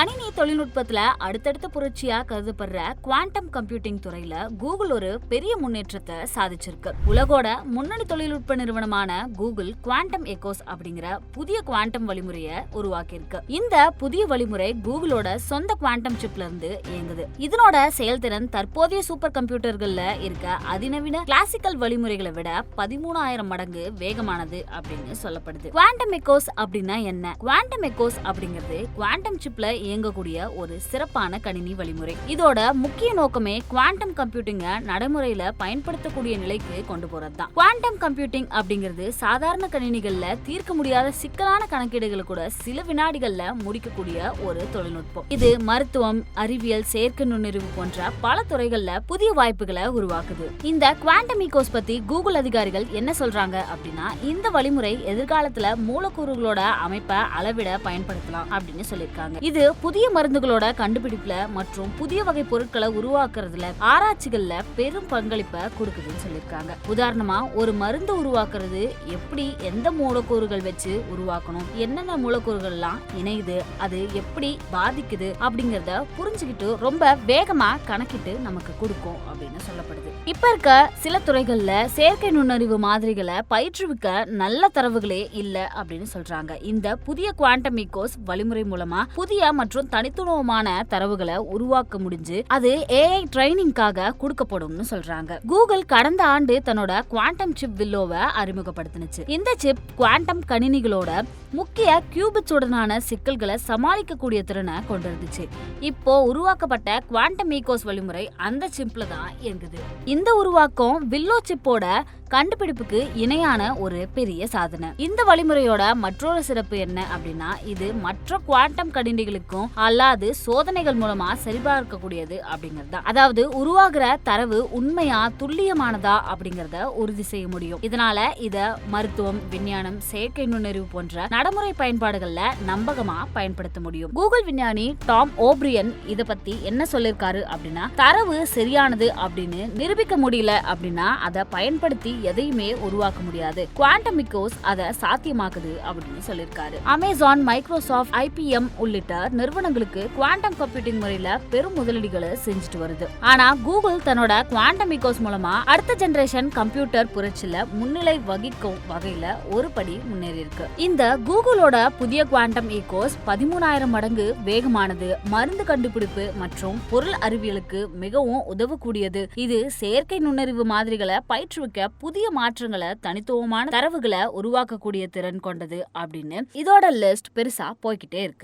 கணினி தொழில்நுட்பத்துல அடுத்தடுத்த புரட்சியா கருதப்படுற குவாண்டம் கம்ப்யூட்டிங் துறையில கூகுள் ஒரு பெரிய முன்னேற்றத்தை சாதிச்சிருக்கு. உலகோட முன்னணி தொழில்நுட்ப நிறுவனமான கூகுள் குவாண்டம் எக்கோஸ் அப்படிங்கிற புதிய குவாண்டம் வழிமுறையை உருவாக்கியிருக்கு. இந்த புதிய வழிமுறை கூகுளோட சொந்த குவாண்டம் சிப்ல இருந்து இயங்குது. இதனோட செயல்திறன் தற்போதைய சூப்பர் கம்ப்யூட்டர்கள்ல இருக்க அதிநவீன கிளாசிக்கல் வழிமுறைகளை விட பதிமூணாயிரம் மடங்கு வேகமானது அப்படின்னு சொல்லப்படுது. குவாண்டம் எக்கோஸ் அப்படின்னா என்ன? குவாண்டம் எக்கோஸ் அப்படிங்கிறது குவாண்டம் சிப்ல இயங்கக்கூடிய ஒரு சிறப்பான கணினி வழிமுறை. இதோட முக்கிய நோக்கமே குவாண்டம் கம்ப்யூட்டிங்க நடைமுறையில பயன்படுத்தக்கூடிய நிலைக்கு கொண்டு போறதுதான். குவாண்டம் கம்ப்யூட்டிங் அப்படிங்கிறது சாதாரண கணினிகள்ல தீர்க்க முடியாத சிக்கலான கணக்கீடுகளை கூட சில வினாடிகள்ல முடிக்கக்கூடிய ஒரு தொழில்நுட்பம். இது மருத்துவம் அறிவியல் செயற்கை நுண்ணறிவு போன்ற பல துறைகள்ல புதிய வாய்ப்புகளை உருவாக்குது. இந்த குவாண்டம் ஈகோஸ் பத்தி கூகுள் அதிகாரிகள் என்ன சொல்றாங்க அப்படின்னா இந்த வழிமுறை எதிர்காலத்துல மூலக்கூறுகளோட அமைப்பை அளவிட பயன்படுத்தலாம் அப்படின்னு சொல்லியிருக்காங்க. இது புதிய மருந்துகளோட கண்டுபிடிப்புல மற்றும் புதிய வகை பொருட்களை உருவாக்குறதுல ஆராய்ச்சிகள்ல பெரும் பங்களிப்பை கொடுக்குதுன்னு சொல்லியிருக்காங்க. உதாரணமா ஒரு மருந்து உருவாக்குறது எப்படி எந்த மூலக்கூறுகள் வச்சு உருவாக்கணும் என்னென்ன மூலக்கூறுகள்லாம் இணையுது அது எப்படி பாதிக்குது அப்படிங்கறத புரிஞ்சுக்கிட்டு ரொம்ப வேகமா கணக்கிட்டு நமக்கு கொடுக்கும் அப்படின்னு சொல்லப்படுது. இப்ப இருக்க சில துறைகள்ல செயற்கை நுண்ணறிவு மாதிரிகளை பயிற்றுவிக்க நல்ல தரவுகளே இல்ல அப்படின்னு சொல்றாங்க. இந்த புதிய குவாண்டம் வழிமுறை மூலமா புதிய மற்றும் மற்றும் தனித்துவமான தரவுகளை உருவாக்க முடிஞ்சு அது ஏஐ ட்ரைனிங்காக கொடுக்கப்படும்னு சொல்றாங்க. கூகுள் கடந்த ஆண்டு தன்னோட குவாண்டம் சிப் வில்லோவை அறிமுகப்படுத்தினுச்சு. இந்த சிப் குவாண்டம் கணினிகளோட முக்கிய கியூபிட்ஸுடனான சிக்கல்களை சமாளிக்கக்கூடிய திறனை கொண்டிருந்துச்சு. இப்போ உருவாக்கப்பட்ட குவாண்டம் ஈகோஸ் வழிமுறை அந்த சிப்ல தான் இயங்குது. இந்த உருவாக்கம் வில்லோ சிப்போட கண்டுபிடிப்புக்கு இணையான ஒரு பெரிய சாதனை. இந்த வழிமுறையோட மற்றொரு சிறப்பு என்ன அப்படின்னா இது மற்ற குவாண்டம் கணினிகளுக்கும் அல்லாது சோதனைகள் மூலமா சரிபார்க்கக்கூடியது அப்படிங்கிறது தான். அதாவது உருவாகிற தரவு உண்மையா துல்லியமானதா அப்படிங்கறத உறுதி செய்ய முடியும். இதனால இத மருத்துவம் விஞ்ஞானம் செயற்கை நுண்ணறிவு போன்ற நடைமுறை பயன்பாடுகள்ல நம்பகமா பயன்படுத்த முடியும். கூகுள் விஞ்ஞானி டாம் ஓப்ரியன் இதை பத்தி என்ன சொல்லியிருக்காரு அப்படின்னா தரவு சரியானது அப்படின்னு நிரூபிக்க முடியல அப்படின்னா அதை பயன்படுத்தி எதையுமே உருவாக்க முடியாது. குவாண்டமிக்கோஸ் அதை சாத்தியமாக்குது அப்படின்னு சொல்லியிருக்காரு அமேசான் மைக்ரோசாஃப்ட் ஐபிஎம் உள்ளிட்ட நிறுவனங்களுக்கு குவாண்டம் கம்ப்யூட்டிங் முறையில பெரும் முதலீடுகளை செஞ்சுட்டு வருது. ஆனா கூகுள் தன்னோட குவாண்டமிக்கோஸ் மூலமாக மூலமா அடுத்த ஜெனரேஷன் கம்ப்யூட்டர் புரட்சியில முன்னிலை வகிக்கும் வகையில ஒரு படி முன்னேறி இருக்கு. இந்த கூகுளோட புதிய குவாண்டம் ஈகோஸ் பதிமூணாயிரம் மடங்கு வேகமானது மருந்து கண்டுபிடிப்பு மற்றும் பொருள் அறிவியலுக்கு மிகவும் உதவக்கூடியது. இது செயற்கை நுண்ணறிவு மாதிரிகளை பயிற்றுவிக்க புதிய மாற்றங்களை தனித்துவமான தரவுகளை உருவாக்கக்கூடிய திறன் கொண்டது அப்படின்னு இதோட லிஸ்ட் பெருசா போய்கிட்டே இருக்கு.